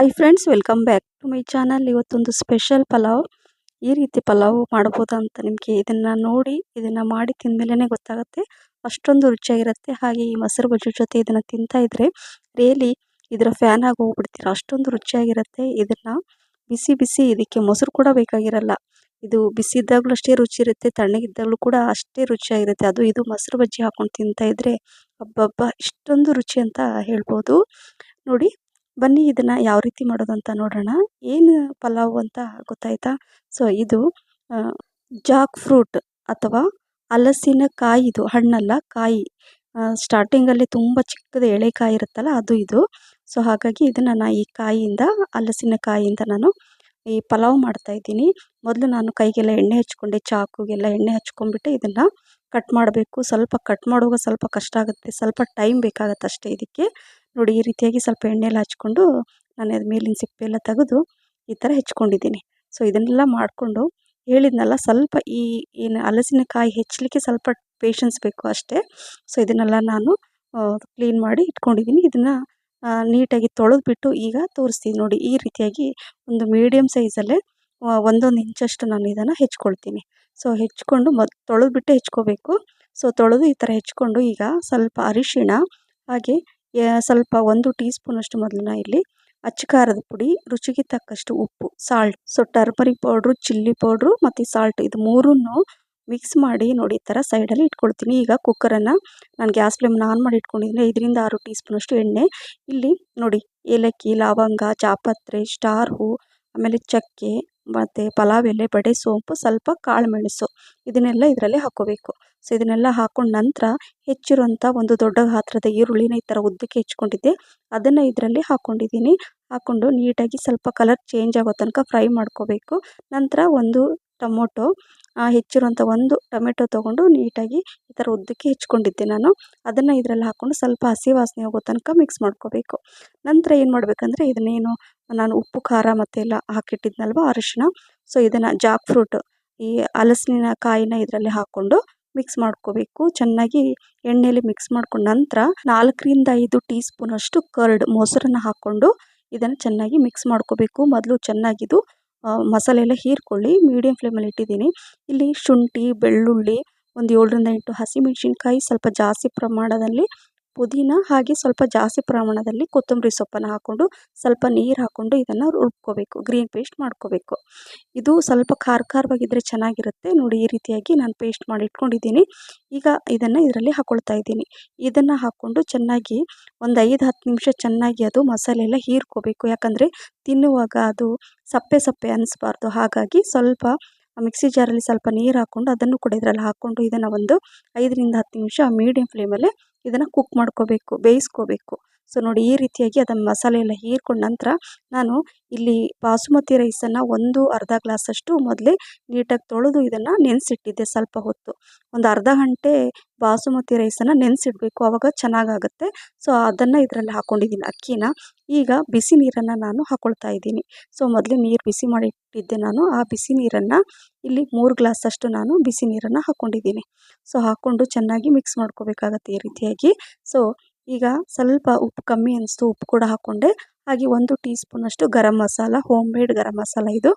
Hi friends welcome back to my channel ಇವತ್ತೊಂದು special pulao. ಈ ರೀತಿ ಪಲಾವ್ ಮಾಡ್ಬೋದಾ ಅಂತ ನಿಮಗೆ ಇದನ್ನು ನೋಡಿ, ಇದನ್ನು ಮಾಡಿ ತಿಂದಮೇಲೆ ಗೊತ್ತಾಗುತ್ತೆ. ಅಷ್ಟೊಂದು ರುಚಿಯಾಗಿರುತ್ತೆ. ಹಾಗೆ ಈ ಮೊಸರು ಬಜ್ಜಿ ಜೊತೆ ಇದನ್ನು ತಿಂತಾ ಇದ್ದರೆ ರಿಯಲಿ ಇದರ ಫ್ಯಾನ್ ಆಗಿ ಹೋಗ್ಬಿಡ್ತೀರ. ಅಷ್ಟೊಂದು ರುಚಿಯಾಗಿರುತ್ತೆ. ಇದನ್ನು ಬಿಸಿ ಬಿಸಿ ಇದಕ್ಕೆ ಮೊಸರು ಕೂಡ ಬೇಕಾಗಿರಲ್ಲ. ಇದು ಬಿಸಿ ಇದ್ದಾಗಲೂ ಅಷ್ಟೇ ರುಚಿ ಇರುತ್ತೆ, ತಣ್ಣಗಿದ್ದಾಗಲೂ ಕೂಡ ಅಷ್ಟೇ ರುಚಿಯಾಗಿರುತ್ತೆ. ಅದು ಇದು ಮೊಸರು ಬಜ್ಜಿ ಹಾಕೊಂಡು ತಿಂತಾ ಇದ್ದರೆ ಅಬ್ಬಬ್ಬಾ, ಇಷ್ಟೊಂದು ರುಚಿ ಅಂತ ಹೇಳ್ಬೋದು. ನೋಡಿ ಬನ್ನಿ ಇದನ್ನು ಯಾವ ರೀತಿ ಮಾಡೋದು ಅಂತ ನೋಡೋಣ ಏನು ಪಲಾವ್ ಅಂತ ಗೊತ್ತಾಯ್ತಾ? ಸೊ ಇದು ಜಾಕ್ ಫ್ರೂಟ್ ಅಥವಾ ಹಲಸಿನ ಕಾಯಿ ಇದು, ಹಣ್ಣಲ್ಲ, ಕಾಯಿ. ಸ್ಟಾರ್ಟಿಂಗಲ್ಲಿ ತುಂಬ ಚಿಕ್ಕದ ಎಳೆಕಾಯಿ ಇರುತ್ತಲ್ಲ, ಅದು ಇದು. ಸೊ ಹಾಗಾಗಿ ಇದನ್ನು ನಾನು ಈ ಕಾಯಿಯಿಂದ, ಹಲಸಿನ ಕಾಯಿಯಿಂದ ನಾನು ಈ ಪಲಾವ್ ಮಾಡ್ತಾ ಇದ್ದೀನಿ. ಮೊದಲು ನಾನು ಕೈಗೆಲ್ಲ ಎಣ್ಣೆ ಹಚ್ಕೊಂಡೆ, ಚಾಕುಗೆಲ್ಲ ಎಣ್ಣೆ ಹಚ್ಕೊಂಡ್ಬಿಟ್ಟು ಇದನ್ನು ಕಟ್ ಮಾಡಬೇಕು. ಸ್ವಲ್ಪ ಕಟ್ ಮಾಡುವಾಗ ಸ್ವಲ್ಪ ಕಷ್ಟ ಆಗುತ್ತೆ, ಸ್ವಲ್ಪ ಟೈಮ್ ಬೇಕಾಗುತ್ತೆ ಅಷ್ಟೇ ಇದಕ್ಕೆ. ನೋಡಿ ಈ ರೀತಿಯಾಗಿ ಸ್ವಲ್ಪ ಎಣ್ಣೆಲ್ಲ ಹಚ್ಕೊಂಡು ನಾನು ಅದು ಮೇಲಿನ ಸಿಪ್ಪೆ ಎಲ್ಲ ತೆಗೆದು ಈ ಥರ ಹೆಚ್ಕೊಂಡಿದ್ದೀನಿ. ಸೊ ಇದನ್ನೆಲ್ಲ ಮಾಡಿಕೊಂಡು ಹೇಳಿದ್ನಲ್ಲ ಸ್ವಲ್ಪ ಈ ಏನು ಹಲಸಿನಕಾಯಿ ಹೆಚ್ಚಲಿಕ್ಕೆ ಸ್ವಲ್ಪ ಪೇಷನ್ಸ್ ಬೇಕು ಅಷ್ಟೇ. ಸೊ ಇದನ್ನೆಲ್ಲ ನಾನು ಕ್ಲೀನ್ ಮಾಡಿ ಇಟ್ಕೊಂಡಿದ್ದೀನಿ. ಇದನ್ನು ನೀಟಾಗಿ ತೊಳೆದ್ಬಿಟ್ಟು ಈಗ ತೋರಿಸ್ತೀನಿ ನೋಡಿ ಈ ರೀತಿಯಾಗಿ ಒಂದು ಮೀಡಿಯಮ್ ಸೈಜಲ್ಲೇ ಒಂದೊಂದು ಇಂಚಷ್ಟು ನಾನು ಇದನ್ನು ಹೆಚ್ಕೊಳ್ತೀನಿ. ಸೊ ಹೆಚ್ಕೊಂಡು ಮೊದ್ ತೊಳೆದ್ಬಿಟ್ಟೆ ಹೆಚ್ಕೋಬೇಕು. ಸೊ ತೊಳೆದು ಈ ಥರ ಹೆಚ್ಕೊಂಡು ಈಗ ಸ್ವಲ್ಪ ಅರಿಶಿಣ ಹಾಗೆ ಸ್ವಲ್ಪ ಒಂದು ಟೀ ಸ್ಪೂನಷ್ಟು ಮೊದಲು ಇಲ್ಲಿ ಅಚ್ಚ ಖಾರದ ಪುಡಿ, ರುಚಿಗೆ ತಕ್ಕಷ್ಟು ಉಪ್ಪು salt so turmeric powder chilli powder ಮತ್ತು ಸಾಲ್ಟ್ ಇದು ಮೂರನ್ನು ಮಿಕ್ಸ್ ಮಾಡಿ ನೋಡಿ ಈ ಥರ ಸೈಡಲ್ಲಿ ಇಟ್ಕೊಳ್ತೀನಿ. ಈಗ ಕುಕ್ಕರನ್ನು ನಾನು ಗ್ಯಾಸ್ ಫ್ಲೇಮ್ನ ಆನ್ ಮಾಡಿ ಇಟ್ಕೊಂಡಿದ್ದೀನಿ. ಐದರಿಂದ ಆರು ಟೀ ಸ್ಪೂನಷ್ಟು ಎಣ್ಣೆ. ಇಲ್ಲಿ ನೋಡಿ ಏಲಕ್ಕಿ, ಲವಂಗ ಜಾಪತ್ರೆ ಸ್ಟಾರ್ ಹೂ, ಆಮೇಲೆ ಚಕ್ಕೆ ಮತ್ತು ಪಲಾವ್ ಎಲೆ ಬಡೆ ಸೋಂಪು ಸ್ವಲ್ಪ ಕಾಳು ಮೆಣಸು ಇದನ್ನೆಲ್ಲ ಇದರಲ್ಲಿ ಹಾಕ್ಕೋಬೇಕು. ಸೊ ಇದನ್ನೆಲ್ಲ ಹಾಕೊಂಡು ನಂತರ ಹೆಚ್ಚಿರುವಂಥ ಒಂದು ದೊಡ್ಡ ಗಾತ್ರದ ಈರುಳ್ಳಿನ ಈ ಥರ ಉದ್ದಕ್ಕೆ ಹೆಚ್ಕೊಂಡಿದ್ದೆ. ಅದನ್ನು ಇದರಲ್ಲಿ ಹಾಕ್ಕೊಂಡಿದ್ದೀನಿ. ಹಾಕ್ಕೊಂಡು ನೀಟಾಗಿ ಸ್ವಲ್ಪ ಕಲರ್ ಚೇಂಜ್ ಆಗೋ ತನಕ ಫ್ರೈ ಮಾಡ್ಕೋಬೇಕು. ನಂತರ ಒಂದು ಟೊಮೊಟೊ ಹೆಚ್ಚಿರುವಂಥ ಒಂದು ಟೊಮೆಟೊ ತೊಗೊಂಡು ನೀಟಾಗಿ ಈ ಥರ ಉದ್ದಕ್ಕೆ ಹೆಚ್ಕೊಂಡಿದ್ದೆ ನಾನು. ಅದನ್ನು ಇದರಲ್ಲಿ ಹಾಕ್ಕೊಂಡು ಸ್ವಲ್ಪ ಹಸಿ ವಾಸನೆ ಹೋಗೋ ತನಕ ಮಿಕ್ಸ್ ಮಾಡ್ಕೋಬೇಕು. ನಂತರ ಏನು ಮಾಡಬೇಕಂದ್ರೆ ಇದನ್ನೇನು ನಾನು ಉಪ್ಪು, ಖಾರ ಮತ್ತೆಲ್ಲ ಹಾಕಿಟ್ಟಿದ್ನಲ್ವ ಅರಿಶಿನ ಸೊ ಇದನ್ನು ಜಾಕ್ ಫ್ರೂಟ್ ಈ ಹಲಸಿನ ಕಾಯಿನ ಇದರಲ್ಲಿ ಹಾಕ್ಕೊಂಡು ಮಿಕ್ಸ್ ಮಾಡ್ಕೋಬೇಕು. ಚೆನ್ನಾಗಿ ಎಣ್ಣೆಯಲ್ಲಿ ಮಿಕ್ಸ್ ಮಾಡ್ಕೊಂಡ ನಂತರ ನಾಲ್ಕರಿಂದ ಐದು ಟೀ ಸ್ಪೂನಷ್ಟು ಕರ್ಡ್ ಮೊಸರನ್ನು ಹಾಕ್ಕೊಂಡು ಇದನ್ನು ಚೆನ್ನಾಗಿ ಮಿಕ್ಸ್ ಮಾಡ್ಕೋಬೇಕು. ಮೊದಲು ಚೆನ್ನಾಗಿದು ಮಸಾಲೆ ಎಲ್ಲ ಹೀರ್ಕೊಳ್ಳಿ ಮೀಡಿಯಮ್ ಫ್ಲೇಮಲ್ಲಿ ಇಟ್ಟಿದ್ದೀನಿ. ಇಲ್ಲಿ ಶುಂಠಿ, ಬೆಳ್ಳುಳ್ಳಿ ಒಂದು ಏಳರಿಂದ ಎಂಟು ಹಸಿಮೆಣ್ಸಿನ್ಕಾಯಿ ಸ್ವಲ್ಪ ಜಾಸ್ತಿ ಪ್ರಮಾಣದಲ್ಲಿ ಪುದೀನ ಹಾಗೆ ಸ್ವಲ್ಪ ಜಾಸ್ತಿ ಪ್ರಮಾಣದಲ್ಲಿ ಕೊತ್ತಂಬರಿ ಸೊಪ್ಪನ್ನು ಹಾಕ್ಕೊಂಡು ಸ್ವಲ್ಪ ನೀರು ಹಾಕ್ಕೊಂಡು ಇದನ್ನು ರುಬ್ಕೋಬೇಕು ಗ್ರೀನ್ ಪೇಸ್ಟ್ ಮಾಡ್ಕೋಬೇಕು. ಇದು ಸ್ವಲ್ಪ ಖಾರ ಖಾರವಾಗಿದ್ದರೆ ಚೆನ್ನಾಗಿರುತ್ತೆ. ನೋಡಿ ಈ ರೀತಿಯಾಗಿ ನಾನು ಪೇಸ್ಟ್ ಮಾಡಿ ಇಟ್ಕೊಂಡಿದ್ದೀನಿ ಈಗ ಇದನ್ನು ಇದರಲ್ಲಿ ಹಾಕ್ಕೊಳ್ತಾ ಇದ್ದೀನಿ. ಇದನ್ನು ಹಾಕ್ಕೊಂಡು ಚೆನ್ನಾಗಿ ಒಂದು ಐದು ಹತ್ತು ನಿಮಿಷ ಚೆನ್ನಾಗಿ ಅದು ಮಸಾಲೆ ಎಲ್ಲ ಹೀರ್ಕೋಬೇಕು. ಯಾಕಂದರೆ ತಿನ್ನುವಾಗ ಅದು ಸಪ್ಪೆ ಸಪ್ಪೆ ಅನ್ನಿಸ್ಬಾರ್ದು ಹಾಗಾಗಿ ಸ್ವಲ್ಪ ಮಿಕ್ಸಿ ಜಾರಲ್ಲಿ ಸ್ವಲ್ಪ ನೀರು ಹಾಕ್ಕೊಂಡು ಅದನ್ನು ಕೂಡ ಇದರಲ್ಲಿ ಹಾಕ್ಕೊಂಡು ಇದನ್ನು ಒಂದು ಐದರಿಂದ ಹತ್ತು ನಿಮಿಷ ಮೀಡಿಯಮ್ ಫ್ಲೇಮಲ್ಲೇ ಇದನ್ನು ಕುಕ್ ಮಾಡ್ಕೋಬೇಕು, ಬೇಯಿಸ್ಕೋಬೇಕು. ಸೊ ನೋಡಿ ಈ ರೀತಿಯಾಗಿ ಅದನ್ನು ಮಸಾಲೆ ಎಲ್ಲ ಹೀರ್ಕೊಂಡ ನಂತರ ನಾನು ಇಲ್ಲಿ ಬಾಸುಮತಿ ರೈಸನ್ನು ಒಂದು ಅರ್ಧ ಗ್ಲಾಸಷ್ಟು ಮೊದಲೇ ನೀಟಾಗಿ ತೊಳೆದು ಇದನ್ನು ನೆನೆಸಿಟ್ಟಿದ್ದೆ ಸ್ವಲ್ಪ ಹೊತ್ತು. ಒಂದು ಅರ್ಧ ಗಂಟೆ ಬಾಸುಮತಿ ರೈಸನ್ನು ನೆನೆಸಿಡಬೇಕು ಆವಾಗ ಚೆನ್ನಾಗಾಗುತ್ತೆ. ಸೊ ಅದನ್ನು ಇದರಲ್ಲಿ ಹಾಕ್ಕೊಂಡಿದ್ದೀನಿ ಅಕ್ಕಿನ. ಈಗ ಬಿಸಿ ನೀರನ್ನು ನಾನು ಹಾಕ್ಕೊಳ್ತಾ ಇದ್ದೀನಿ. ಸೊ ಮೊದಲೇ ನೀರು ಬಿಸಿ ಮಾಡಿ ಇಟ್ಟಿದ್ದೆ ನಾನು. ಆ ಬಿಸಿ ನೀರನ್ನು ಇಲ್ಲಿ ಮೂರು ಗ್ಲಾಸಷ್ಟು ನಾನು ಬಿಸಿ ನೀರನ್ನು ಹಾಕ್ಕೊಂಡಿದ್ದೀನಿ ಸೊ, ಹಾಕ್ಕೊಂಡು ಚೆನ್ನಾಗಿ ಮಿಕ್ಸ್ ಮಾಡ್ಕೋಬೇಕಾಗತ್ತೆ ಈ ರೀತಿಯಾಗಿ. ಸೊ, ಈಗ ಸ್ವಲ್ಪ ಉಪ್ಪು ಕಮ್ಮಿ ಅನಿಸ್ತು, ಉಪ್ಪು ಕೂಡ ಹಾಕ್ಕೊಂಡೆ ಹಾಗೆ ಒಂದು ಟೀ ಸ್ಪೂನಷ್ಟು ಗರಂ ಮಸಾಲ ಹೋಮ್ ಮೇಡ್ ಗರಂ ಮಸಾಲ ಇದು.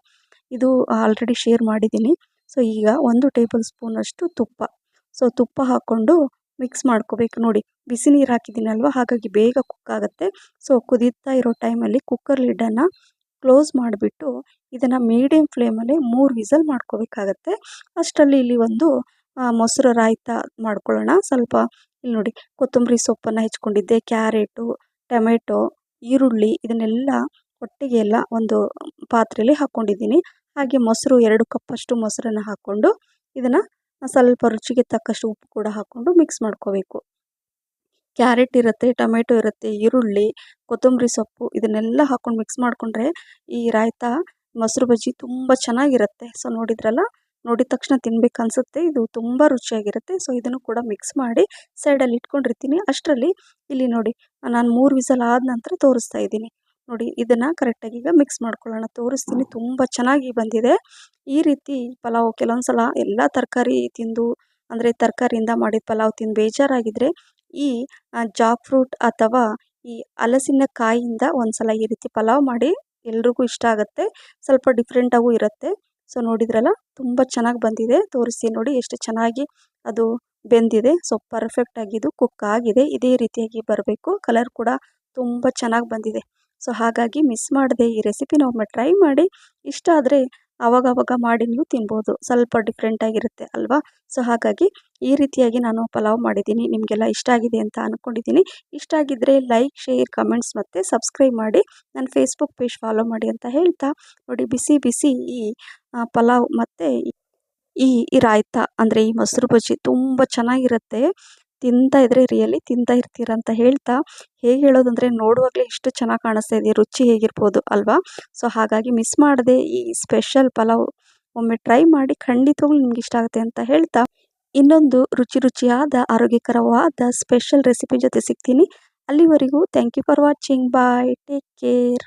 ಇದು ಆಲ್ರೆಡಿ ಶೇರ್ ಮಾಡಿದ್ದೀನಿ. ಸೊ, ಈಗ ಒಂದು ಟೇಬಲ್ ಸ್ಪೂನಷ್ಟು ತುಪ್ಪ. ಸೊ, ತುಪ್ಪ ಹಾಕ್ಕೊಂಡು ಮಿಕ್ಸ್ ಮಾಡ್ಕೋಬೇಕು. ನೋಡಿ, ಬಿಸಿ ನೀರು ಹಾಕಿದ್ದೀನಲ್ವ? ಹಾಗಾಗಿ ಬೇಗ ಕುಕ್ ಆಗುತ್ತೆ. ಸೊ, ಕುದೀತಾ ಇರೋ ಟೈಮಲ್ಲಿ ಕುಕ್ಕರ್ ಲಿಡ್ಡನ್ನು ಕ್ಲೋಸ್ ಮಾಡಿಬಿಟ್ಟು ಇದನ್ನು ಮೀಡಿಯಮ್ ಫ್ಲೇಮಲ್ಲಿ ಮೂರು ವಿಸಲ್ ಮಾಡ್ಕೋಬೇಕಾಗತ್ತೆ. ಅಷ್ಟರಲ್ಲಿ ಇಲ್ಲಿ ಒಂದು ಮೊಸರು ರಾಯ್ತ ಮಾಡ್ಕೊಳ್ಳೋಣ. ಸ್ವಲ್ಪ ಇಲ್ಲಿ ನೋಡಿ ಕೊತ್ತಂಬರಿ ಸೊಪ್ಪನ್ನು ಹೆಚ್ಕೊಂಡಿದ್ದೆ, ಕ್ಯಾರೆಟು, ಟೊಮೆಟೊ, ಈರುಳ್ಳಿ ಇದನ್ನೆಲ್ಲ ಒಟ್ಟಿಗೆ ಎಲ್ಲ ಒಂದು ಪಾತ್ರೆಯಲ್ಲಿ ಹಾಕ್ಕೊಂಡಿದ್ದೀನಿ. ಹಾಗೆ ಮೊಸರು ಎರಡು ಕಪ್ಪಷ್ಟು ಮೊಸರನ್ನು ಹಾಕ್ಕೊಂಡು ಇದನ್ನು ಸ್ವಲ್ಪ ರುಚಿಗೆ ತಕ್ಕಷ್ಟು ಉಪ್ಪು ಕೂಡ ಹಾಕ್ಕೊಂಡು ಮಿಕ್ಸ್ ಮಾಡ್ಕೋಬೇಕು. ಕ್ಯಾರೆಟ್ ಇರುತ್ತೆ, ಟೊಮೆಟೊ ಇರುತ್ತೆ, ಈರುಳ್ಳಿ, ಕೊತ್ತಂಬರಿ ಸೊಪ್ಪು ಇದನ್ನೆಲ್ಲ ಹಾಕ್ಕೊಂಡು ಮಿಕ್ಸ್ ಮಾಡಿಕೊಂಡ್ರೆ ಈ ರಾಯ್ತ, ಮೊಸರು ಬಜ್ಜಿ ತುಂಬ ಚೆನ್ನಾಗಿರುತ್ತೆ. ಸೊ ನೋಡಿದ್ರಲ್ಲ? ನೋಡಿದ ತಕ್ಷಣ ತಿನ್ಬೇಕು ಅನಿಸುತ್ತೆ. ಇದು ತುಂಬ ರುಚಿಯಾಗಿರುತ್ತೆ. ಸೊ ಇದನ್ನು ಕೂಡ ಮಿಕ್ಸ್ ಮಾಡಿ ಸೈಡಲ್ಲಿ ಇಟ್ಕೊಂಡಿರ್ತೀನಿ. ಅಷ್ಟರಲ್ಲಿ ಇಲ್ಲಿ ನೋಡಿ, ನಾನು ಮೂರು ವಿಸಲ್ ಆದ ನಂತರ ತೋರಿಸ್ತಾ ಇದ್ದೀನಿ. ನೋಡಿ, ಇದನ್ನು ಕರೆಕ್ಟಾಗಿ ಈಗ ಮಿಕ್ಸ್ ಮಾಡ್ಕೊಳ್ಳೋಣ. ತೋರಿಸ್ತೀನಿ. ತುಂಬ ಚೆನ್ನಾಗಿ ಬಂದಿದೆ. ಈ ರೀತಿ ಪಲಾವ್ ಕೆಲವೊಂದು ಸಲ ಎಲ್ಲ ತರಕಾರಿ ತಿಂದು, ಅಂದರೆ ತರಕಾರಿಯಿಂದ ಮಾಡಿದ ಪಲಾವ್ ತಿಂದು ಬೇಜಾರಾಗಿದ್ದರೆ ಈ ಜಾಕ್ ಫ್ರೂಟ್ ಅಥವಾ ಈ ಹಲಸಿನ ಕಾಯಿಂದ ಒಂದ್ಸಲ ಈ ರೀತಿ ಪಲಾವ್ ಮಾಡಿ ಎಲ್ರಿಗೂ ಇಷ್ಟ ಆಗುತ್ತೆ. ಸ್ವಲ್ಪ ಡಿಫ್ರೆಂಟಾಗೂ ಇರುತ್ತೆ. ಸೊ ನೋಡಿದ್ರಲ್ಲ? ತುಂಬ ಚೆನ್ನಾಗಿ ಬಂದಿದೆ. ತೋರಿಸಿ ನೋಡಿ ಎಷ್ಟು ಚೆನ್ನಾಗಿ ಅದು ಬೆಂದಿದೆ. ಸೊ ಪರ್ಫೆಕ್ಟಾಗಿ ಇದು ಕುಕ್ ಆಗಿದೆ. ಇದೇ ರೀತಿಯಾಗಿ ಬರಬೇಕು. ಕಲರ್ ಕೂಡ ತುಂಬ ಚೆನ್ನಾಗಿ ಬಂದಿದೆ. ಸೊ ಹಾಗಾಗಿ ಮಿಸ್ ಮಾಡದೆ ಈ ರೆಸಿಪಿನ ಒಮ್ಮೆ ಟ್ರೈ ಮಾಡಿ. ಇಷ್ಟ ಆದರೆ ಆವಾಗವಾಗ ಮಾಡಿ ನೀವು ತಿನ್ಬೋದು. ಸ್ವಲ್ಪ ಡಿಫ್ರೆಂಟಾಗಿರುತ್ತೆ ಅಲ್ವಾ? ಸೊ ಹಾಗಾಗಿ ಈ ರೀತಿಯಾಗಿ ನಾನು ಪಲಾವ್ ಮಾಡಿದ್ದೀನಿ. ನಿಮಗೆಲ್ಲ ಇಷ್ಟ ಆಗಿದೆ ಅಂತ ಅಂದ್ಕೊಂಡಿದ್ದೀನಿ ಇಷ್ಟ ಆಗಿದ್ದರೆ ಲೈಕ್ ಶೇರ್ ಕಮೆಂಟ್ಸ್ ಮತ್ತು ಸಬ್ಸ್ಕ್ರೈಬ್ ಮಾಡಿ. ನನ್ನ ಫೇಸ್ಬುಕ್ ಪೇಜ್ ಫಾಲೋ ಮಾಡಿ ಅಂತ ಹೇಳ್ತಾ. ನೋಡಿ, ಬಿಸಿ ಬಿಸಿ ಈ ಪಲಾವ್ ಮತ್ತು ಈ ರಾಯ್ತ ಅಂದರೆ ಈ ಮೊಸರು ಬಜ್ಜಿ ತುಂಬ ಚೆನ್ನಾಗಿರುತ್ತೆ. ತಿಂತಾ ಇದ್ದರೆ ರಿಯಲಿ ತಿಂತಾ ಇರ್ತೀರ ಅಂತ ಹೇಳ್ತಾ ಹೇಗೆ ಹೇಳೋದಂದರೆ ನೋಡುವಾಗಲೇ ಇಷ್ಟು ಚೆನ್ನಾಗಿ ಕಾಣಿಸ್ತಾ ಇದೆ, ರುಚಿ ಹೇಗಿರ್ಬೋದು ಅಲ್ವಾ? ಸೊ ಹಾಗಾಗಿ ಮಿಸ್ ಮಾಡದೆ, ಈ ಸ್ಪೆಷಲ್ ಪಲಾವ್ ಒಮ್ಮೆ ಟ್ರೈ ಮಾಡಿ ಖಂಡಿತವಾಗ್ಲೂ ನಿಮ್ಗೆ ಇಷ್ಟ ಆಗುತ್ತೆ ಅಂತ ಹೇಳ್ತಾ ಇನ್ನೊಂದು ರುಚಿ ರುಚಿಯಾದ, ಆರೋಗ್ಯಕರವಾದ ಸ್ಪೆಷಲ್ ರೆಸಿಪಿ ಜೊತೆ ಸಿಗ್ತೀನಿ. ಅಲ್ಲಿವರೆಗೂ thank you for watching bye take care